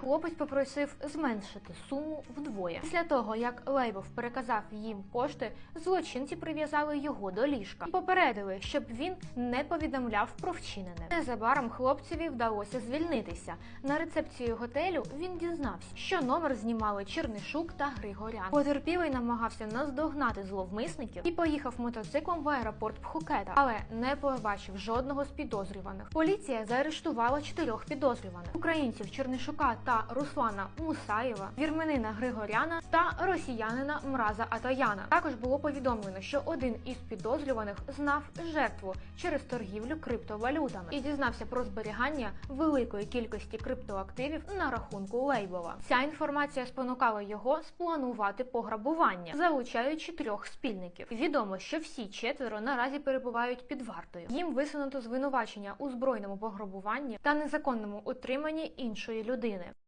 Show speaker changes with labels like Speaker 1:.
Speaker 1: хлопець попросив зменшити суму вдвоє. Після того, як Лейбов переказав їм кошти, злочинці прив'язали його до ліжка і попередили, щоб він не повідомляв про вчинене. Незабаром хлопцеві вдалося звільнитися. На рецепції готелю він дізнався, що номер знімали Чернишук та Григорян. Потерпілий намагався наздогнати зловмисників і поїхав мотоциклом в аеропорт Пхукета, але не побачив жодного з підозрюваних. Поліція заарештувала чотирьох підозрюваних українців Чернишука та Руслана Мусаєва, вірменина Григоряна та росіянина Мраза Атаяна. Також було повідомлено, що один із підозрюваних знав жертву через торгівлю криптовалютами і дізнався про зберігання великої кількості криптоактивів на рахунку Лейбова. Ця інформація спонукала його спланувати пограбування, залучаючи трьох спільників. Відомо, що всі четверо наразі перебувають під вартою. Їм висунуто звинувачення у збройному пограбуванні та незаконному утриманні іншої людини.